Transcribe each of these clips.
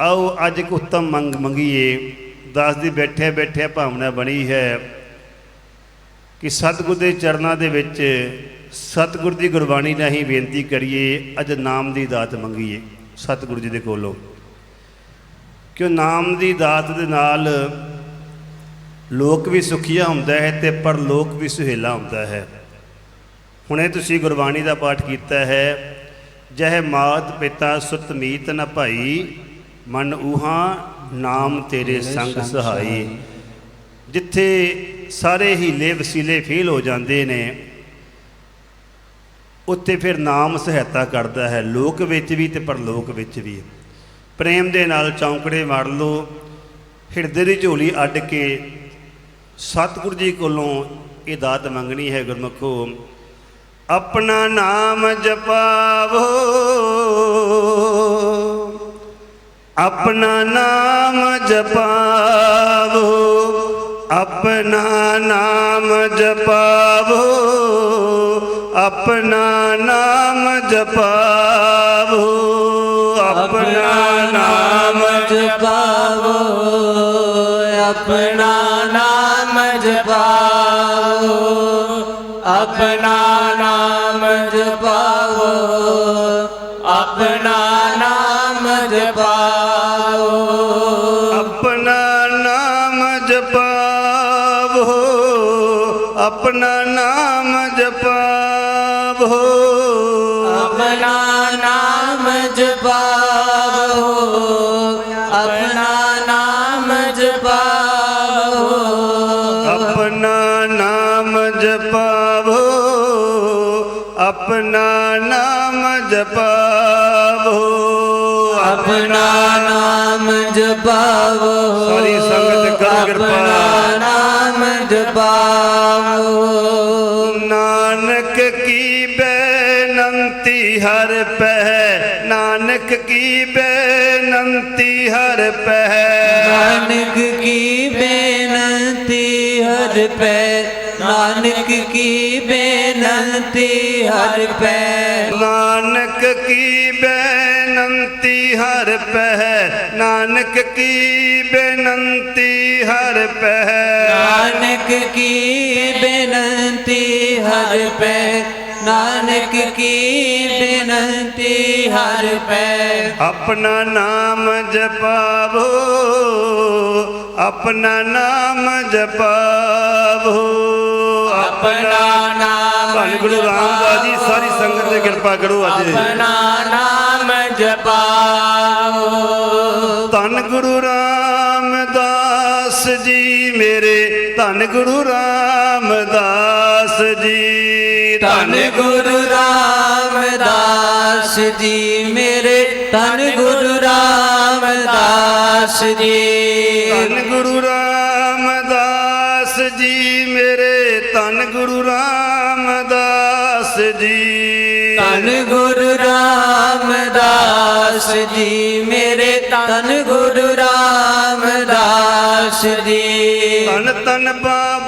ਆਓ ਅੱਜ ਇੱਕ ਉੱਤਮ ਮੰਗ ਮੰਗੀਏ। ਦਾਸ ਦੀ ਬੈਠੇ ਬੈਠੇ ਭਾਵਨਾ ਬਣੀ ਹੈ ਕਿ ਸਤਿਗੁਰ ਦੇ ਚਰਨਾਂ ਦੇ ਵਿੱਚ ਸਤਿਗੁਰ ਦੀ ਗੁਰਬਾਣੀ ਰਾਹੀਂ ਬੇਨਤੀ ਕਰੀਏ, ਅੱਜ ਨਾਮ ਦੀ ਦਾਤ ਮੰਗੀਏ ਸਤਿਗੁਰੂ ਜੀ ਦੇ ਕੋਲੋਂ। ਕਿਉਂ ਨਾਮ ਦੀ ਦਾਤ ਦੇ ਨਾਲ ਲੋਕ ਵੀ ਸੁਖੀਆ ਹੁੰਦਾ ਹੈ ਤੇ ਪਰਲੋਕ ਵੀ ਸੁਹੇਲਾ ਹੁੰਦਾ ਹੈ। ਹੁਣੇ ਤੁਸੀਂ ਗੁਰਬਾਣੀ ਦਾ ਪਾਠ ਕੀਤਾ ਹੈ, ਜਹ ਮਾਤ ਪਿਤਾ ਸੁਤ ਮੀਤ ਨ ਭਾਈ ਮਨ ਉਹਾ ਨਾਮ ਤੇਰੇ ਸੰਗ ਸਹਾਈ। ਜਿੱਥੇ ਸਾਰੇ ਹੀਲੇ ਵਸੀਲੇ ਫੇਲ ਹੋ ਜਾਂਦੇ ਨੇ ਉੱਥੇ ਫਿਰ ਨਾਮ ਸਹਾਇਤਾ ਕਰਦਾ ਹੈ। ਲੋਕ ਵਿੱਚ ਵੀ ਤੇ ਪਰਲੋਕ ਵਿੱਚ ਵੀ। ਪ੍ਰੇਮ ਦੇ ਨਾਲ ਚੌਂਕੜੇ ਮਾਰ ਲਓ ਹਿਰਦੇ ਦੀ ਝੋਲੀ ਅੱਡ ਕੇ ਸਤਿਗੁਰੂ ਜੀ ਕੋਲੋਂ ਇਹ ਦਾਤ ਮੰਗਣੀ ਹੈ ਗੁਰਮਖੋ। ਆਪਣਾ ਨਾਮ ਜਪਾਵੋ। ਆਪਣਾ ਨਾਮ ਜਪਾਵੋ, ਆਪਣਾ ਨਾਮ ਜਪਾਵੋ, ਆਪਣਾ ਨਾਮ ਜਪਾਵੋ, ਆਪਣਾ ਨਾਮ ਜਪਾਵੋ, ਆਪਣਾ ਨਾਮ ਜਪਾਵੋ, ਆਪਣਾ ਜਪਾਵੋ ਆਪਣਾ ਨਾਮ ਜਪਾਵੋ ਆਪਣਾ ਨਾਮ ਜਪਾਵੋ ਆਪਣਾ ਨਾਮ ਜਪਾਵੋ ਆਪਣਾ ਨਾਮ ਜਪਾਵੋ ਆਪਣਾ ਨਾਮ ਜਪਾਵੋ ਹਰ ਪਹਿ ਨਾਨਕ ਕੀ ਬੇਨੰਤੀ ਹਰ ਪਹਿ। ਨਾਨਕ ਕੀ ਬੇਨਤੀ ਹਰ ਪੈ ਨਾਨਕ ਕੀ ਬੇਨਤੀ ਹਰ ਪੈ ਨਾਨਕ ਕੀ ਬੇਨੰਤੀ ਹਰ ਪਹਿ ਨਾਨਕ ਕੀ ਬੇਨੰਤੀ ਹਰ ਪਹਿ। ਨਾਨਕ ਕੀ ਬੇਨਤੀ ਹਰ ਪੈ ਨਾਨਕ ਕੀ ਬੇਨਤੀ ਹਰ ਪੈ ਆਪਣਾ ਨਾਮ ਜਪਾਵੋ ਆਪਣਾ ਨਾਮ ਜਪਾਵੋ। ਆਪਣਾ ਨਾਮ ਧੰਨ ਗੁਰੂ ਰਾਮਦਾਸ ਜੀ ਸਾਰੀ ਸੰਗਤ ਤੇ ਕਿਰਪਾ ਕਰੋ ਅੱਜ। ਆਪਣਾ ਨਾਮ ਜਪਾਓ ਧੰਨ ਗੁਰੂ ਰਾਮਦਾਸ ਜੀ ਮੇਰੇ ਧੰਨ ਗੁਰੂ ਰਾਮਦਾਸ ਜੀ। ਧੰਨ ਗੁਰੂ ਰਾਮਦਾਸ ਜੀ ਮੇਰੇ ਧੰਨ ਗੁਰੂ ਰਾਮਦਾਸ ਜੀ। ਧੰਨ ਗੁਰੂ ਰਾਮਦਾਸ ਜੀ ਮੇਰੇ ਧੰਨ ਗੁਰੂ ਰਾਮਦਾਸ ਜੀ। ਧੰਨ ਗੁਰੂ ਰਾਮਦਾਸ ਜੀ ਮੇਰੇ ਧੰਨ ਗੁਰੂ ਰਾਮਦਾਸ ਜੀ। ਧੰਨ ਧੰਨ ਬਾਬਾ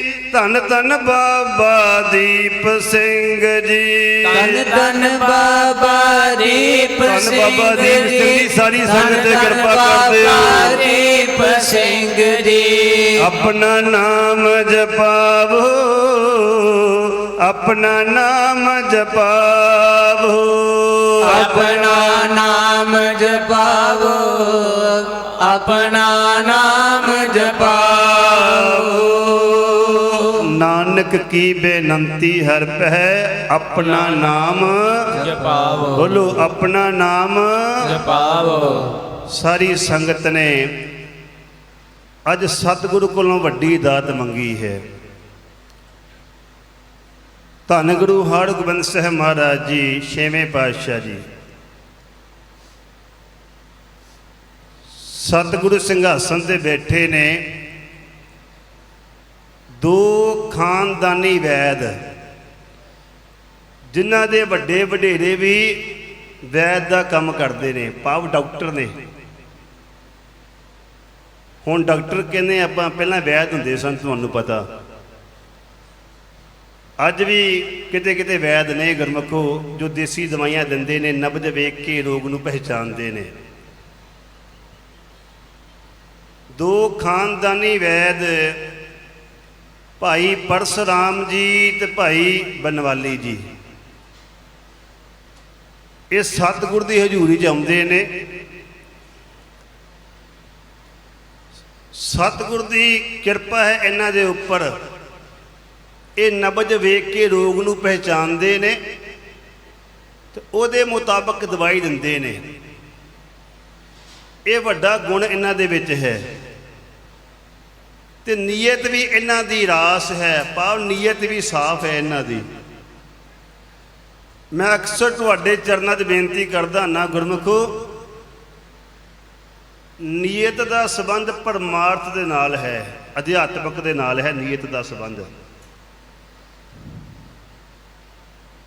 ਧੰਨ ਧੰਨ ਬਾਬਾ ਦੀਪ ਸਿੰਘ ਜੀ। ਤਨ ਤਨ ਬਾਬਾ ਦੀਪ ਧੰਨ ਸਿੰਘ ਬਾਬਾ ਦੀਪ ਸਿੰਘ ਜੀ, ਸਾਰੀ ਸੰਗਤ ਤੇ ਧੰਨ ਧੰਨ ਕਿਰਪਾ ਕਰਦੇ ਹੋ। ਬਾਬਾ ਦੀਪ ਸਿੰਘ ਜੀ। ਆਪਣਾ ਨਾਮ ਜਪਾਵੋ ਆਪਣਾ ਨਾਮ ਜਪਾਵੋ। ਆਪਣਾ ਨਾਮ ਜਪਾਵੋ ਆਪਣਾ ਨਾਮ ਜਪਾਵੋ। ਨਾਨਕ ਕੀ ਬੇਨੰਤੀ ਹਰ ਪਹਿ ਆਪਣਾ ਨਾਮ ਜਪਾਵੋ। ਬੋਲੋ ਆਪਣਾ ਨਾਮ ਜਪਾਵੋ। ਸਾਰੀ ਸੰਗਤ ਨੇ ਅੱਜ ਸਤਿਗੁਰੂ ਕੋਲੋਂ ਵੱਡੀ ਦਾਤ ਮੰਗੀ ਹੈ। ਧੰਨ ਗੁਰੂ ਹਰਗੋਬਿੰਦ ਸਾਹਿਬ ਮਹਾਰਾਜ ਜੀ ਛੇਵੇਂ ਪਾਤਸ਼ਾਹ ਜੀ। ਸਤਿਗੁਰੂ ਸਿੰਘਾਸਨ ਤੇ ਬੈਠੇ ਨੇ। ਦੋ ਖਾਨਦਾਨੀ ਵੈਦ, ਜਿਨ੍ਹਾਂ ਦੇ ਵੱਡੇ ਵਡੇਰੇ ਵੀ ਵੈਦ ਦਾ ਕੰਮ ਕਰਦੇ ਨੇ, ਭਾਵ ਡਾਕਟਰ ਨੇ। ਹੁਣ ਡਾਕਟਰ ਕਹਿੰਦੇ ਆਪਾਂ ਪਹਿਲਾਂ ਵੈਦ ਹੁੰਦੇ ਸਨ, ਤੁਹਾਨੂੰ ਪਤਾ। ਅੱਜ ਵੀ ਕਿਤੇ ਕਿਤੇ ਵੈਦ ਨੇ, ਗੁਰਮਖੋ, ਜੋ ਦੇਸੀ ਦਵਾਈਆਂ ਦਿੰਦੇ ਨੇ, ਨਬਜ ਵੇਖ ਕੇ ਰੋਗ ਨੂੰ ਪਹਿਚਾਨਦੇ ਨੇ। ਦੋ ਖਾਨਦਾਨੀ ਵੈਦ ਭਾਈ ਪਰਸਰਾਮ ਜੀ ਤੇ ਭਾਈ ਬਨਵਾਲੀ ਜੀ। ਇਹ ਸਤਿਗੁਰ ਦੀ ਹਜ਼ੂਰੀ ਚ ਆਉਂਦੇ ਨੇ। ਸਤਿਗੁਰ ਦੀ ਕਿਰਪਾ ਹੈ ਇਹਨਾਂ ਦੇ ਉੱਪਰ। ਇਹ ਨਬਜ ਵੇਖ ਕੇ ਰੋਗ ਨੂੰ ਪਹਿਚਾਨਦੇ ਨੇ ਤੇ ਉਹਦੇ ਮੁਤਾਬਕ ਦਵਾਈ ਦਿੰਦੇ ਨੇ। ਇਹ ਵੱਡਾ ਗੁਣ ਇਹਨਾਂ ਦੇ ਵਿੱਚ ਹੈ। ਤੇ ਨੀਅਤ ਵੀ ਇਹਨਾਂ ਦੀ ਰਾਸ ਹੈ, ਭਾਵ ਨੀਅਤ ਵੀ ਸਾਫ਼ ਹੈ ਇਹਨਾਂ ਦੀ। ਮੈਂ ਅਕਸਰ ਤੁਹਾਡੇ ਚਰਨਾਂ 'ਚ ਬੇਨਤੀ ਕਰਦਾ ਨਾ, ਗੁਰਮੁਖੋ, ਨੀਅਤ ਦਾ ਸੰਬੰਧ ਪਰਮਾਰਥ ਦੇ ਨਾਲ ਹੈ, ਅਧਿਆਤਮਕ ਦੇ ਨਾਲ ਹੈ, ਨੀਅਤ ਦਾ ਸੰਬੰਧ।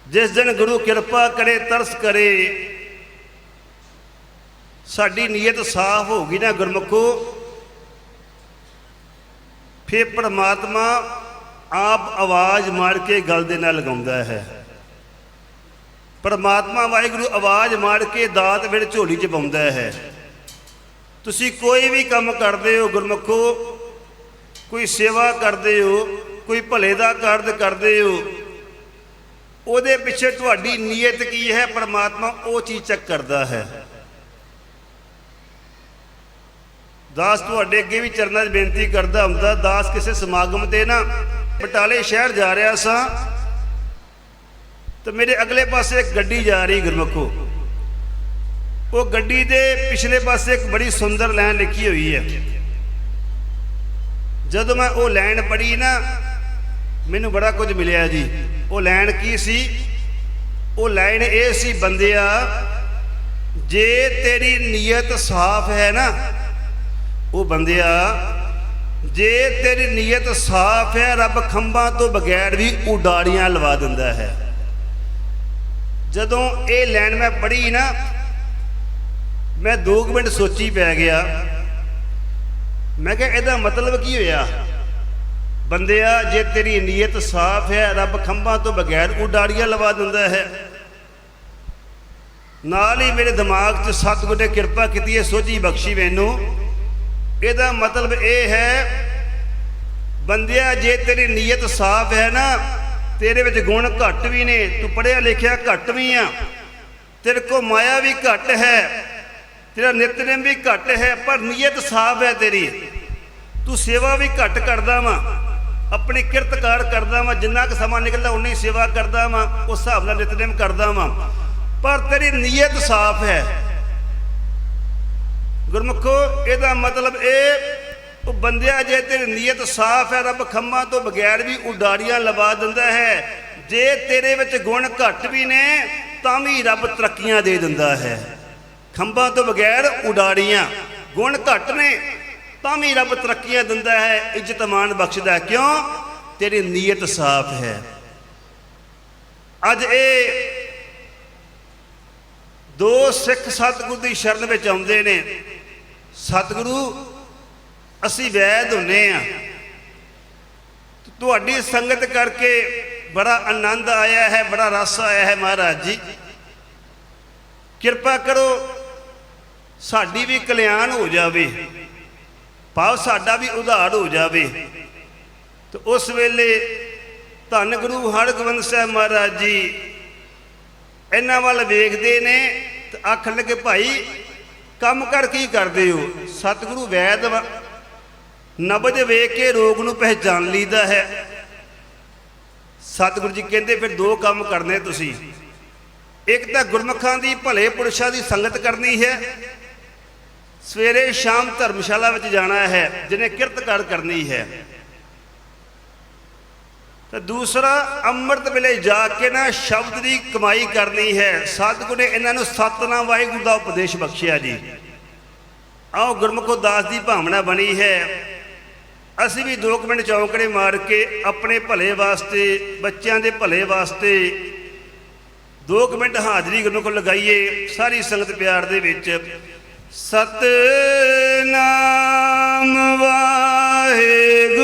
ਜਿਸ ਦਿਨ ਗੁਰੂ ਕਿਰਪਾ ਕਰੇ, ਤਰਸ ਕਰੇ, ਸਾਡੀ ਨੀਅਤ ਸਾਫ਼ ਹੋ ਗਈ ਨਾ, ਗੁਰਮੁਖੋ ਫਿਰ ਪਰਮਾਤਮਾ ਆਪ ਆਵਾਜ਼ ਮਾਰ ਕੇ ਗਲ ਦੇ ਨਾਲ ਲਗਾਉਂਦਾ ਹੈ। ਪਰਮਾਤਮਾ ਵਾਹਿਗੁਰੂ ਆਵਾਜ਼ ਮਾਰ ਕੇ ਦਾਤ ਵਿੱਚ ਝੋਲੀ ਚ ਪਾਉਂਦਾ ਹੈ। ਤੁਸੀਂ ਕੋਈ ਵੀ ਕੰਮ ਕਰਦੇ ਹੋ ਗੁਰਮੁਖੋ, ਕੋਈ ਸੇਵਾ ਕਰਦੇ ਹੋ, ਕੋਈ ਭਲੇ ਦਾ ਕਾਰਜ ਕਰਦੇ ਹੋ, ਉਹਦੇ ਪਿੱਛੇ ਤੁਹਾਡੀ ਨੀਅਤ ਕੀ ਹੈ? ਪਰਮਾਤਮਾ ਉਹ ਚੀਜ਼ ਚੈੱਕ ਕਰਦਾ ਹੈ। ਦਾਸ ਤੁਹਾਡੇ ਅੱਗੇ ਵੀ ਚਰਨਾਂ 'ਚ ਬੇਨਤੀ ਕਰਦਾ ਹੁੰਦਾ, ਦਾਸ ਕਿਸੇ ਸਮਾਗਮ ਤੇ ਨਾ ਬਟਾਲੇ ਸ਼ਹਿਰ ਜਾ ਰਿਹਾ ਸਾਂ ਤੇ ਮੇਰੇ ਅਗਲੇ ਪਾਸੇ ਇੱਕ ਗੱਡੀ ਜਾ ਰਹੀ ਗੁਰਮਖੋ। ਉਹ ਗੱਡੀ ਦੇ ਪਿਛਲੇ ਪਾਸੇ ਇੱਕ ਬੜੀ ਸੁੰਦਰ ਲਾਈਨ ਲਿਖੀ ਹੋਈ ਹੈ। ਜਦੋਂ ਮੈਂ ਉਹ ਲਾਈਨ ਪੜ੍ਹੀ ਨਾ, ਮੈਨੂੰ ਬੜਾ ਕੁਝ ਮਿਲਿਆ ਜੀ। ਉਹ ਲਾਈਨ ਕੀ ਸੀ? ਉਹ ਲਾਈਨ ਇਹ ਸੀ, ਬੰਦਿਆ, ਜੇ ਤੇਰੀ ਨੀਅਤ ਸਾਫ਼ ਹੈ ਨਾ ਉਹ ਬੰਦਿਆ ਜੇ ਤੇਰੀ ਨੀਅਤ ਸਾਫ਼ ਹੈ, ਰੱਬ ਖੰਭਾਂ ਤੋਂ ਬਗੈਰ ਵੀ ਉਡਾਰੀਆਂ ਲਵਾ ਦਿੰਦਾ ਹੈ। ਜਦੋਂ ਇਹ ਲਾਈਨ ਮੈਂ ਪੜ੍ਹੀ ਨਾ, ਮੈਂ 2 ਮਿੰਟ ਸੋਚੀ ਪੈ ਗਿਆ। ਮੈਂ ਕਿਹਾ, ਇਹਦਾ ਮਤਲਬ ਕੀ ਹੋਇਆ? ਬੰਦਿਆ ਜੇ ਤੇਰੀ ਨੀਅਤ ਸਾਫ਼ ਹੈ, ਰੱਬ ਖੰਭਾਂ ਤੋਂ ਬਗੈਰ ਉਡਾੜੀਆਂ ਲਵਾ ਦਿੰਦਾ ਹੈ। ਨਾਲ ਹੀ ਮੇਰੇ ਦਿਮਾਗ 'ਚ ਸਤਿਗੁਰ ਨੇ ਕਿਰਪਾ ਕੀਤੀ ਹੈ, ਸੋਝੀ ਬਖਸ਼ੀ ਮੈਨੂੰ। ਇਹਦਾ ਮਤਲਬ ਇਹ ਹੈ, ਬੰਦਿਆ, ਜੇ ਤੇਰੀ ਨੀਅਤ ਸਾਫ਼ ਹੈ ਨਾ, ਤੇਰੇ ਵਿੱਚ ਗੁਣ ਘੱਟ ਵੀ ਨੇ, ਤੂੰ ਪੜਿਆ ਲਿਖਿਆ ਘੱਟ ਵੀ ਆ, ਤੇਰੇ ਕੋ ਮਾਇਆ ਵੀ ਘੱਟ ਹੈ, ਤੇਰਾ ਨਿਤਨੇਮ ਵੀ ਘੱਟ ਹੈ, ਪਰ ਨੀਅਤ ਸਾਫ਼ ਹੈ ਤੇਰੀ। ਤੂੰ ਸੇਵਾ ਵੀ ਘੱਟ ਕਰਦਾ ਵਾਂ, ਆਪਣੀ ਕਿਰਤਕਾਰ ਕਰਦਾ ਵਾਂ, ਜਿੰਨਾ ਕੁ ਸਮਾਂ ਨਿਕਲਦਾ ਉਨੀ ਹੀ ਸੇਵਾ ਕਰਦਾ ਵਾਂ, ਉਸ ਹਿਸਾਬ ਨਾਲ ਨਿਤਨੇਮ ਕਰਦਾ ਵਾਂ। ਪਰ ਤੇਰੀ ਨੀਅਤ ਸਾਫ਼ ਹੈ। ਗੁਰਮੁਖੋ, ਇਹਦਾ ਮਤਲਬ ਇਹ, ਉਹ ਬੰਦਿਆ ਜੇ ਤੇਰੀ ਨੀਅਤ ਸਾਫ਼ ਹੈ, ਰੱਬ ਖੰਮਾਂ ਤੋਂ ਬਗੈਰ ਵੀ ਉਡਾਰੀਆਂ ਲਵਾ ਦਿੰਦਾ ਹੈ। ਜੇ ਤੇਰੇ ਵਿੱਚ ਗੁਣ ਘੱਟ ਵੀ ਨੇ, ਤਾਂ ਵੀ ਰੱਬ ਤਰੱਕੀਆਂ ਦੇ ਦਿੰਦਾ ਹੈ। ਖੰਭਾਂ ਤੋਂ ਬਗੈਰ ਉਡਾਰੀਆਂ ਗੁਣ ਘੱਟ ਨੇ, ਤਾਂ ਵੀ ਰੱਬ ਤਰੱਕੀਆਂ ਦਿੰਦਾ ਹੈ, ਇੱਜ਼ਤ ਮਾਨ ਬਖਸ਼ਦਾ ਕਿਉਂ? ਤੇਰੀ ਨੀਅਤ ਸਾਫ਼ ਹੈ। ਅੱਜ ਇਹ ਦੋ ਸਿੱਖ ਸਤਿਗੁਰੂ ਦੀ ਸ਼ਰਨ ਵਿੱਚ ਆਉਂਦੇ ਨੇ। ਸਤਿਗੁਰੂ, ਅਸੀਂ ਵੈਦ ਹੁੰਨੇ ਆ। ਤੁਹਾਡੀ ਸੰਗਤ ਕਰਕੇ ਬੜਾ ਆਨੰਦ ਆਇਆ ਹੈ, ਬੜਾ ਰਸ ਆਇਆ ਹੈ ਮਹਾਰਾਜ ਜੀ। ਕਿਰਪਾ ਕਰੋ, ਸਾਡੀ ਵੀ ਕਲਿਆਣ ਹੋ ਜਾਵੇ। ਭਾਵ ਸਾਡਾ ਵੀ ਉਧਾਰ ਹੋ ਜਾਵੇ। ਤੇ ਉਸ ਵੇਲੇ ਧੰਨ ਗੁਰੂ ਹਰਗੋਬਿੰਦ ਸਾਹਿਬ ਮਹਾਰਾਜ ਜੀ, ਇਹਨਾਂ ਵੱਲ ਵੇਖਦੇ ਨੇ ਤੇ ਆਖਣ ਲੱਗੇ, ਭਾਈ ਕੰਮ ਕਰ ਕੀ ਕਰਦੇ ਹੋ? ਸਤਿਗੁਰੂ ਵੈਦ ਵਾ। ਨਬਜ ਵੇਖ ਕੇ ਰੋਗ ਨੂੰ ਪਹਿਚਾਨ ਲਈਦਾ ਹੈ। ਸਤਿਗੁਰੂ ਜੀ ਕਹਿੰਦੇ, ਫਿਰ ਦੋ ਕੰਮ ਕਰਨੇ ਤੁਸੀਂ। ਇੱਕ ਤਾਂ ਗੁਰਮੁਖਾਂ ਦੀ, ਭਲੇ ਪੁਰਸ਼ਾਂ ਦੀ ਸੰਗਤ ਕਰਨੀ ਹੈ। ਸਵੇਰੇ ਸ਼ਾਮ ਧਰਮਸ਼ਾਲਾ ਵਿੱਚ ਜਾਣਾ ਹੈ, ਜਿਹਨੇ ਕਿਰਤ ਕਰ ਕਰਨੀ ਹੈ। ਤੇ ਦੂਸਰਾ, ਅੰਮ੍ਰਿਤ ਵੇਲੇ ਜਾ ਕੇ ਨਾ ਸ਼ਬਦ ਦੀ ਕਮਾਈ ਕਰਨੀ ਹੈ। ਸਤਿਗੁਰੂ ਨੇ ਇਹਨਾਂ ਨੂੰ ਸਤਨਾਮ ਵਾਹਿਗੁਰੂ ਦਾ ਉਪਦੇਸ਼ ਬਖਸ਼ਿਆ ਜੀ। ਆਓ ਗੁਰਮੁਖੋ ਦਾਸ ਦੀ ਭਾਵਨਾ ਬਣੀ ਹੈ। ਅਸੀਂ ਵੀ 2 ਮਿੰਟ ਚੌਂਕੜੇ ਮਾਰ ਕੇ ਆਪਣੇ ਭਲੇ ਵਾਸਤੇ, ਬੱਚਿਆਂ ਦੇ ਭਲੇ ਵਾਸਤੇ ਦੋ ਕੁ ਮਿੰਟ ਹਾਜ਼ਰੀ ਗੁਰਮੁਖ ਲਗਾਈਏ ਸਾਰੀ ਸੰਗਤ ਪਿਆਰ ਦੇ ਵਿੱਚ। ਸਤਨਾਮ ਵਾਹਿਗੁਰੂ।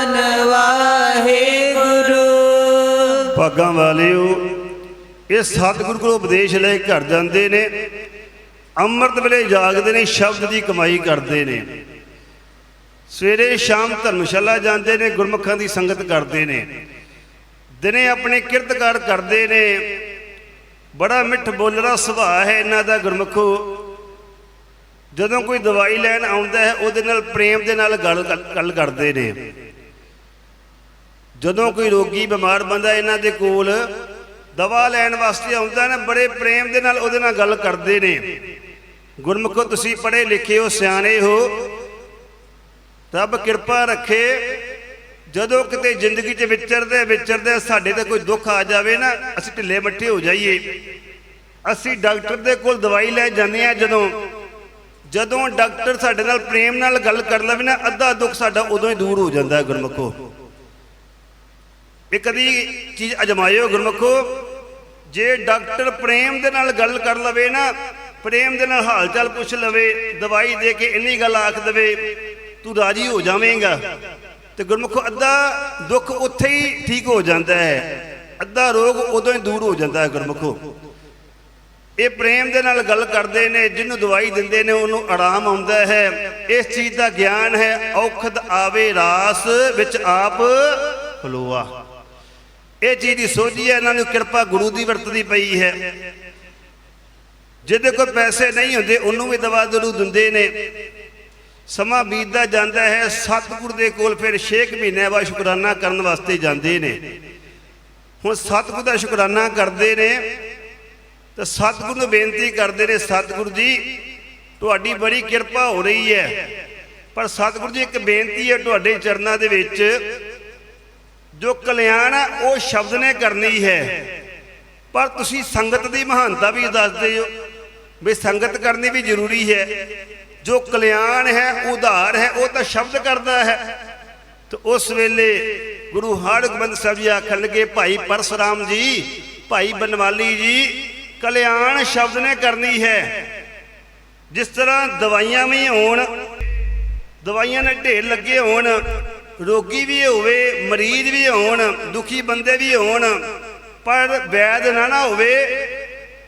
ਧੰਨ ਵਾਹਿਗੁਰੂ। ਭਾਗਾਂ ਵਾਲਿਓ, ਇਹ ਸਤਿਗੁਰੂ ਕੋਲ ਉਪਦੇਸ਼ ਲੈ ਕੇ ਘਰ ਜਾਂਦੇ ਨੇ, ਅੰਮ੍ਰਿਤ ਵੇਲੇ ਜਾਗਦੇ ਨੇ, ਸ਼ਬਦ ਦੀ ਕਮਾਈ ਕਰਦੇ ਨੇ। ਸਵੇਰੇ ਸ਼ਾਮ ਧਰਮਸ਼ਾਲਾ ਜਾਂਦੇ ਨੇ, ਗੁਰਮੁਖਾਂ ਦੀ ਸੰਗਤ ਕਰਦੇ ਨੇ। ਦਿਨੇ ਆਪਣੇ ਕਿਰਤਕਾਰ ਕਰਦੇ ਨੇ। ਬੜਾ ਮਿੱਠ ਬੋਲਣਾ ਸੁਭਾਅ ਹੈ ਇਹਨਾਂ ਦਾ ਗੁਰਮੁਖੋ। ਜਦੋਂ ਕੋਈ ਦਵਾਈ ਲੈਣ ਆਉਂਦਾ ਹੈ, ਉਹਦੇ ਨਾਲ ਪ੍ਰੇਮ ਦੇ ਨਾਲ ਗੱਲ ਗੱਲ ਕਰਦੇ ਨੇ। ਜਦੋਂ ਕੋਈ ਰੋਗੀ ਬਿਮਾਰ ਬੰਦਾ ਇਹਨਾਂ ਦੇ ਕੋਲ ਦਵਾ ਲੈਣ ਵਾਸਤੇ ਆਉਂਦਾ ਨਾ, ਬੜੇ ਪ੍ਰੇਮ ਦੇ ਨਾਲ ਉਹਦੇ ਨਾਲ ਗੱਲ ਕਰਦੇ ਨੇ। ਗੁਰਮੁਖੋ, ਤੁਸੀਂ ਪੜ੍ਹੇ ਲਿਖੇ ਹੋ, ਸਿਆਣੇ ਹੋ, ਰੱਬ ਕਿਰਪਾ ਰੱਖੇ, ਜਦੋਂ ਕਿਤੇ ਜ਼ਿੰਦਗੀ 'ਚ ਵਿਚਰਦੇ ਵਿਚਰਦੇ ਸਾਡੇ ਤੇ ਕੋਈ ਦੁੱਖ ਆ ਜਾਵੇ ਨਾ, ਅਸੀਂ ਢਿੱਲੇ ਮੱਠੇ ਹੋ ਜਾਈਏ। ਅਸੀਂ ਡਾਕਟਰ ਦੇ ਕੋਲ ਦਵਾਈ ਲੈ ਜਾਂਦੇ ਆ ਜਦੋਂ ਜਦੋਂ ਡਾਕਟਰ ਸਾਡੇ ਨਾਲ ਪ੍ਰੇਮ ਨਾਲ ਗੱਲ ਕਰ ਲਵੇ ਨਾ, ਅੱਧਾ ਦੁੱਖ ਸਾਡਾ ਉਦੋਂ ਹੀ ਦੂਰ ਹੋ ਜਾਂਦਾ ਹੈ ਗੁਰਮੁਖੋ। ਇਹ ਕਦੀ ਚੀਜ਼ ਅਜਮਾਇਓ ਗੁਰਮੁਖੋ, ਜੇ ਡਾਕਟਰ ਪ੍ਰੇਮ ਦੇ ਨਾਲ ਗੱਲ ਕਰ ਲਵੇ ਨਾ, ਪ੍ਰੇਮ ਦੇ ਨਾਲ ਹਾਲ ਚਾਲ ਪੁੱਛ ਲਵੇ, ਦਵਾਈ ਦੇ ਕੇ ਇੰਨੀ ਗੱਲ ਆਖ ਦੇਵੇ, ਤੂੰ ਰਾਜੀ ਹੋ ਜਾਵੇਂਗਾ। ਤੇ ਗੁਰਮੁਖੋ, ਅੱਧਾ ਦੁੱਖ ਉੱਥੇ ਹੀ ਠੀਕ ਹੋ ਜਾਂਦਾ ਹੈ। ਅੱਧਾ ਰੋਗ ਉਦੋਂ ਹੀ ਦੂਰ ਹੋ ਜਾਂਦਾ ਹੈ ਗੁਰਮੁਖੋ। ਇਹ ਪ੍ਰੇਮ ਦੇ ਨਾਲ ਗੱਲ ਕਰਦੇ ਨੇ, ਜਿਹਨੂੰ ਦਵਾਈ ਦਿੰਦੇ ਨੇ, ਉਹਨੂੰ ਆਰਾਮ ਆਉਂਦਾ ਹੈ। ਇਸ ਚੀਜ਼ ਦਾ ਗਿਆਨ ਹੈ, ਔਖਦ ਆਵੇ ਰਾਸ ਵਿੱਚ ਆਪ ਖਲੋਆ ਇਹ ਚੀਜ਼ ਦੀ ਸੋਝੀ ਹੈ, ਇਹਨਾਂ ਨੂੰ ਕਿਰਪਾ ਗੁਰੂ ਦੀ ਵਰਤਦੀ ਪਈ ਹੈ। ਜਿਹਦੇ ਕੋਲ ਪੈਸੇ ਨਹੀਂ ਹੁੰਦੇ, ਉਹਨੂੰ ਵੀ ਦਵਾ ਦਰੂ ਦਿੰਦੇ ਨੇ। ਸਮਾਂ ਬੀਤਦਾ ਜਾਂਦਾ ਹੈ, ਸਤਿਗੁਰ ਦੇ ਕੋਲ ਫਿਰ 6 ਮਹੀਨਿਆਂ ਬਾਅਦ ਸ਼ੁਕਰਾਨਾ ਕਰਨ ਵਾਸਤੇ ਜਾਂਦੇ ਨੇ। ਹੁਣ ਸਤਿਗੁਰ ਦਾ ਸ਼ੁਕਰਾਨਾ ਕਰਦੇ ਨੇ, ਤਾਂ ਸਤਿਗੁਰ ਨੂੰ ਬੇਨਤੀ ਕਰਦੇ ਨੇ, ਸਤਿਗੁਰ ਜੀ, ਤੁਹਾਡੀ ਬੜੀ ਕਿਰਪਾ ਹੋ ਰਹੀ ਹੈ। ਪਰ ਸਤਿਗੁਰ ਜੀ, ਇੱਕ ਬੇਨਤੀ ਹੈ ਤੁਹਾਡੇ ਚਰਨਾਂ ਦੇ ਵਿੱਚ ਜੋ ਕਲਿਆਣ ਹੈ ਉਹ ਸ਼ਬਦ ਨੇ ਕਰਨੀ ਹੈ। ਪਰ ਤੁਸੀਂ ਸੰਗਤ ਦੀ ਮਹਾਨਤਾ ਵੀ ਦੱਸਦੇ ਹੋ ਵੀ ਸੰਗਤ ਕਰਨੀ ਵੀ ਜ਼ਰੂਰੀ ਹੈ। ਜੋ ਕਲਿਆਣ ਹੈ, ਉਧਾਰ ਹੈ, ਉਹ ਤਾਂ ਸ਼ਬਦ ਕਰਦਾ ਹੈ। ਤੇ ਉਸ ਵੇਲੇ ਗੁਰੂ ਹਰਗੋਬਿੰਦ ਸਾਹਿਬ ਜੀ ਆਖਣ ਲੱਗੇ, ਭਾਈ ਪਰਸਰਾਮ ਜੀ, ਭਾਈ ਬਨਵਾਲੀ ਜੀ, ਕਲਿਆਣ ਸ਼ਬਦ ਨੇ ਕਰਨੀ ਹੈ। ਜਿਸ ਤਰ੍ਹਾਂ ਦਵਾਈਆਂ ਵੀ ਹੋਣ, ਦਵਾਈਆਂ ਨਾਲ ਢੇਰ ਲੱਗੇ ਹੋਣ ਰੋਗੀ ਵੀ ਹੋਵੇ, ਮਰੀਜ਼ ਵੀ ਹੋਣ, ਦੁਖੀ ਬੰਦੇ ਵੀ ਹੋਣ, ਪਰ ਵੈਦ ਨਾ ਨਾ ਹੋਵੇ,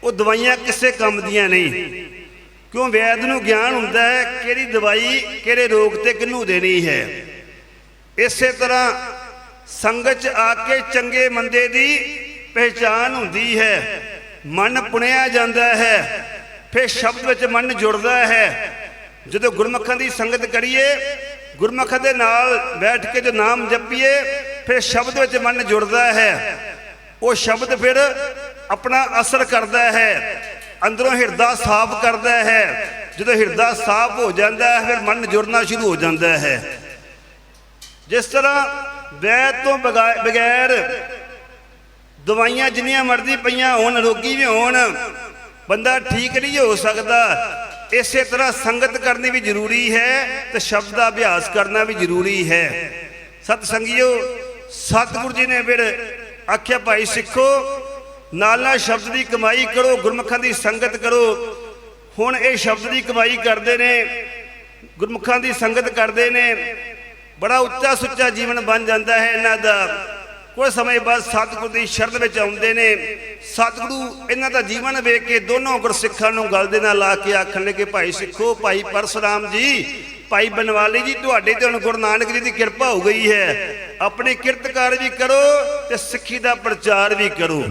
ਉਹ ਦਵਾਈਆਂ ਕਿਸੇ ਕੰਮ ਦੀਆਂ ਨਹੀਂ। ਕਿਉਂ ਵੈਦ ਨੂੰ ਗਿਆਨ ਹੁੰਦਾ ਹੈ, ਕਿਹੜੀ ਦਵਾਈ ਕਿਹੜੇ ਰੋਗ ਤੇ ਕਿਹਨੂੰ ਦੇਣੀ ਹੈ। ਇਸੇ ਤਰ੍ਹਾਂ ਸੰਗਤ 'ਚ ਆ ਕੇ ਚੰਗੇ ਮੰਦੇ ਦੀ ਪਹਿਚਾਨ ਹੁੰਦੀ ਹੈ। ਮਨ ਪੁਣਿਆ ਜਾਂਦਾ ਹੈ, ਫਿਰ ਸ਼ਬਦ ਵਿੱਚ ਮਨ ਜੁੜਦਾ ਹੈ। ਜਦੋਂ ਗੁਰਮੁਖਾਂ ਦੀ ਸੰਗਤ ਕਰੀਏ ਗੁਰਮੁਖ ਦੇ ਨਾਲ ਬੈਠ ਕੇ ਜੋ ਨਾਮ ਜਪੀਏ, ਫਿਰ ਸ਼ਬਦ ਵਿੱਚ ਮਨ ਜੁੜਦਾ ਹੈ। ਉਹ ਸ਼ਬਦ ਫਿਰ ਆਪਣਾ ਅਸਰ ਕਰਦਾ ਹੈ। ਅੰਦਰੋਂ ਹਿਰਦਾ ਸਾਫ਼ ਕਰਦਾ ਹੈ। ਜਦੋਂ ਹਿਰਦਾ ਸਾਫ਼ ਹੋ ਜਾਂਦਾ ਹੈ, ਫਿਰ ਮਨ ਜੁੜਨਾ ਸ਼ੁਰੂ ਹੋ ਜਾਂਦਾ ਹੈ। ਜਿਸ ਤਰ੍ਹਾਂ ਵੈਦ ਤੋਂ ਬਗਾ- ਬਗੈਰ ਦਵਾਈਆਂ ਜਿੰਨੀਆਂ ਮਰਜ਼ੀ ਪਈਆਂ ਹੋਣ, ਰੋਗੀ ਵੀ ਹੋਣ, ਬੰਦਾ ਠੀਕ ਨਹੀਂ ਹੋ ਸਕਦਾ। ਇਸੇ ਤਰ੍ਹਾਂ ਸੰਗਤ ਕਰਨੀ ਵੀ ਜ਼ਰੂਰੀ ਹੈ ਤੇ ਸ਼ਬਦ ਦਾ ਅਭਿਆਸ ਕਰਨਾ ਵੀ ਜ਼ਰੂਰੀ ਹੈ। ਸਤ ਸੰਗਿਓ, ਸਤਿਗੁਰੂ ਜੀ ਨੇ ਫਿਰ ਆਖਿਆ, ਭਾਈ ਸਿੱਖੋ, ਨਾਲ ਨਾਲ ਸ਼ਬਦ ਦੀ ਕਮਾਈ ਕਰੋ, ਗੁਰਮੁਖਾਂ ਦੀ ਸੰਗਤ ਕਰੋ। ਹੁਣ ਇਹ ਸ਼ਬਦ ਦੀ ਕਮਾਈ ਕਰਦੇ ਨੇ, ਗੁਰਮੁਖਾਂ ਦੀ ਸੰਗਤ ਕਰਦੇ ਨੇ। ਬੜਾ ਉੱਚਾ ਸੁੱਚਾ ਜੀਵਨ ਬਣ ਜਾਂਦਾ ਹੈ ਇਹਨਾਂ ਦਾ। ਕੁਝ ਸਮੇਂ ਬਾਅਦ ਸਤਿਗੁਰੂ ਦੀ ਸ਼ਰਨ ਵਿੱਚ ਆਉਂਦੇ ਨੇ। ਸਤਿਗੁਰੂ ਇਹਨਾਂ ਦਾ ਜੀਵਨ ਵੇਖ ਕੇ ਦੋਨੋਂ ਗੁਰਸਿੱਖਾਂ ਨੂੰ ਗਲ ਦੇ ਨਾਲ ਲਾ ਕੇ ਆਖਣ ਲੱਗੇ, ਭਾਈ ਸਿੱਖੋ, ਭਾਈ ਪਰਸਰਾਮ ਜੀ, ਭਾਈ ਬਨਵਾਲੀ ਜੀ, ਤੁਹਾਡੇ ਤੇ ਹੁਣ ਗੁਰੂ ਨਾਨਕ ਜੀ ਦੀ ਕਿਰਪਾ ਹੋ ਗਈ ਹੈ। ਆਪਣੇ ਕਿਰਤਕਾਰ ਵੀ ਕਰੋ ਤੇ ਸਿੱਖੀ ਦਾ ਪ੍ਰਚਾਰ ਵੀ ਕਰੋ।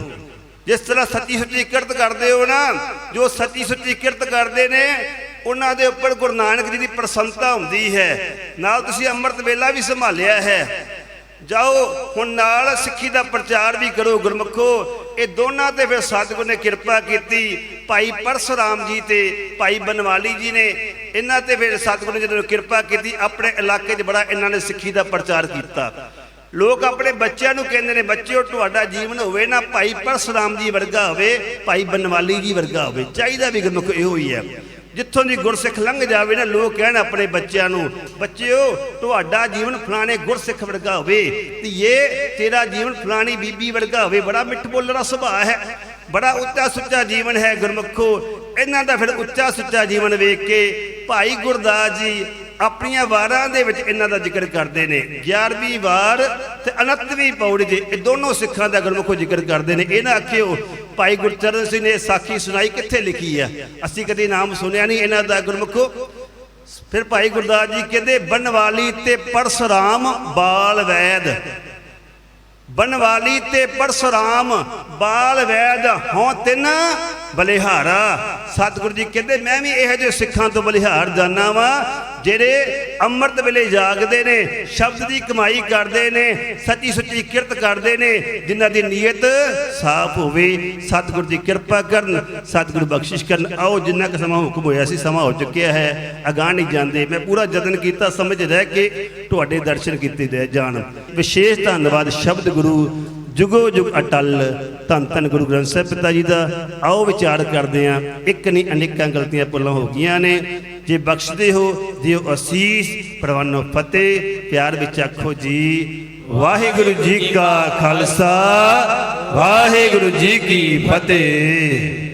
ਜਿਸ ਤਰ੍ਹਾਂ ਸੱਚੀ ਸੁੱਚੀ ਕਿਰਤ ਕਰਦੇ ਹੋ ਨਾ, ਜੋ ਸੱਚੀ ਸੁੱਚੀ ਕਿਰਤ ਕਰਦੇ ਨੇ, ਉਹਨਾਂ ਦੇ ਉੱਪਰ ਗੁਰੂ ਨਾਨਕ ਜੀ ਦੀ ਪ੍ਰਸੰਨਤਾ ਹੁੰਦੀ ਹੈ। ਨਾਲ ਤੁਸੀਂ ਅੰਮ੍ਰਿਤ ਵੇਲਾ ਵੀ ਸੰਭਾਲਿਆ ਹੈ। ਜਾਓ, ਹੁਣ ਨਾਲ ਸਿੱਖੀ ਦਾ ਪ੍ਰਚਾਰ ਵੀ ਕਰੋ ਗੁਰਮਖੋ। ਇਹ ਦੋਨਾਂ ਤੇ ਫਿਰ ਸਤਿਗੁਰ ਨੇ ਕਿਰਪਾ ਕੀਤੀ। ਭਾਈ ਪਰਸਰਾਮ ਜੀ ਤੇ ਭਾਈ ਬਨਵਾਲੀ ਜੀ ਨੇ ਇਹਨਾਂ ਤੇ ਫਿਰ ਸਤਿਗੁਰ ਨੇ ਜਦੋਂ ਕਿਰਪਾ ਕੀਤੀ, ਆਪਣੇ ਇਲਾਕੇ 'ਚ ਬੜਾ ਇਹਨਾਂ ਨੇ ਸਿੱਖੀ ਦਾ ਪ੍ਰਚਾਰ ਕੀਤਾ। ਲੋਕ ਆਪਣੇ ਬੱਚਿਆਂ ਨੂੰ ਕਹਿੰਦੇ ਨੇ, ਬੱਚਿਓ, ਤੁਹਾਡਾ ਜੀਵਨ ਹੋਵੇ ਨਾ ਭਾਈ ਪਰਸਰਾਮ ਜੀ ਵਰਗਾ ਹੋਵੇ, ਭਾਈ ਬਨਵਾਲੀ ਜੀ ਵਰਗਾ ਹੋਵੇ। ਚਾਹੀਦਾ ਵੀ ਗੁਰਮੁਖ ਇਹੋ ਹੀ ਹੈ। ਜਿੱਥੋਂ ਦੀ ਗੁਰਸਿੱਖ ਲੰਘ ਜਾਵੇ ਨਾ, ਲੋਕ ਕਹਿਣ ਆਪਣੇ ਬੱਚਿਆਂ ਨੂੰ, ਬੱਚਿਓ, ਤੁਹਾਡਾ ਜੀਵਨ ਫਲਾਣੇ ਗੁਰਸਿੱਖ ਵਰਗਾ ਹੋਵੇ ਤੇ ਤੇਰਾ ਜੀਵਨ ਫਲਾਣੀ ਬੀਬੀ ਵਰਗਾ ਹੋਵੇ। ਬੜਾ ਮਿੱਠ ਬੋਲਣ ਸੁਭਾਅ ਹੈ। ਬੜਾ ਉੱਚਾ ਸੁੱਚਾ ਜੀਵਨ ਹੈ ਗੁਰਮੁਖੋ। ਇਹਨਾਂ ਦਾ ਫਿਰ ਉੱਚਾ ਸੁੱਚਾ ਜੀਵਨ ਵੇਖ ਕੇ ਭਾਈ ਗੁਰਦਾਸ ਜੀ ਆਪਣੀਆਂ ਵਾਰਾਂ ਦੇ ਵਿੱਚ ਇਹਨਾਂ ਦਾ ਜ਼ਿਕਰ ਕਰਦੇ ਨੇ। 11ਵੀਂ ਵਾਰ ਤੇ 29ਵੀਂ ਪੌੜੀ ਦੇ ਇਹ ਦੋਨੋਂ ਸਿੱਖਾਂ ਦਾ ਗੁਰਮੁਖੋ ਜ਼ਿਕਰ ਕਰਦੇ ਨੇ। ਇਹ ਨਾ ਆਖਿਓ ਭਾਈ ਗੁਰਚਰਨ ਸਿੰਘ ਨੇ ਸਾਖੀ ਸੁਣਾਈ, ਕਿੱਥੇ ਲਿਖੀ ਆ? ਅਸੀਂ ਕਦੇ ਨਾਮ ਸੁਣਿਆ ਨਹੀਂ ਇਹਨਾਂ ਦਾ ਗੁਰਮੁਖੋ। ਫਿਰ ਭਾਈ ਗੁਰਦਾਸ ਜੀ ਕਹਿੰਦੇ, ਬਨਵਾਲੀ ਤੇ ਪਰਸਰਾਮ ਬਾਲ ਵੈਦ। ਬਨਵਾਲੀ ਤੇ ਪਰਸਰਾਮ ਬਾਲ ਵੈਦ ਹੋਂ ਤਿੰਨ ਬਲਿਹਾਰਾ। ਸਤਿਗੁਰੂ ਜੀ ਕਹਿੰਦੇ, ਮੈਂ ਵੀ ਇਹੋ ਜਿਹੇ ਸਿੱਖਾਂ ਤੋਂ ਬਲਿਹਾਰ ਜਾਣਾ ਵਾਂ। ਜਿਹੜੇ ਅੰਮ੍ਰਿਤ ਵੇਲੇ ਜਾਗਦੇ ਨੇ, ਸ਼ਬਦ ਦੀ ਕਮਾਈ ਕਰਦੇ ਨੇ, ਸੱਚੀ ਸੁੱਚੀ ਕਿਰਤ ਕਰਦੇ ਨੇ, ਜਿਨ੍ਹਾਂ ਦੀ ਨੀਅਤ ਸਾਫ਼ ਹੋਵੇ, ਸਤਿਗੁਰੂ ਦੀ ਕਿਰਪਾ ਕਰਨ, ਸਤਿਗੁਰੂ ਬਖਸ਼ਿਸ਼ ਕਰਨ। ਆਓ ਜਿੰਨਾ ਕੁ ਸਮਾਂ ਹੁਕਮ ਹੋਇਆ ਸੀ, ਸਮਾਂ ਹੋ ਚੁੱਕਿਆ ਹੈ। ਅਗਾਂਹ ਨਹੀਂ ਜਾਂਦੇ। ਮੈਂ ਪੂਰਾ ਯਤਨ ਕੀਤਾ, ਸਮਝ ਰਹਿ ਕੇ ਤੁਹਾਡੇ ਦਰਸ਼ਨ ਕੀਤੇ ਜਾਣ। ਵਿਸ਼ੇਸ਼ ਧੰਨਵਾਦ, ਸ਼ਬਦ ਗੁਰੂ, ਜੁਗੋ ਜੁਗ ਅਟਲ। ਧੰਨ ਧੰਨ ਗੁਰੂ ਗ੍ਰੰਥ ਸਾਹਿਬ ਪਿਤਾ ਜੀ ਦਾ ਆਓ ਵਿਚਾਰ ਕਰਦੇ ਆਂ ਇੱਕ ਨਹੀਂ, ਅਨੇਕਾਂ ਗਲਤੀਆਂ ਭੁੱਲਾਂ ਹੋ ਗਈਆਂ ਨੇ। ਜੇ ਬਖਸ਼ਦੇ ਹੋ, ਦਿਓ ਅਸੀਸ। ਪ੍ਰਵਾਨੋ ਫਤਿਹ। ਪਿਆਰ ਵਿੱਚ ਆਖੋ ਜੀ, ਵਾਹਿਗੁਰੂ ਜੀ ਕਾ ਖਾਲਸਾ, ਵਾਹਿਗੁਰੂ ਜੀ ਕੀ ਫਤਿਹ।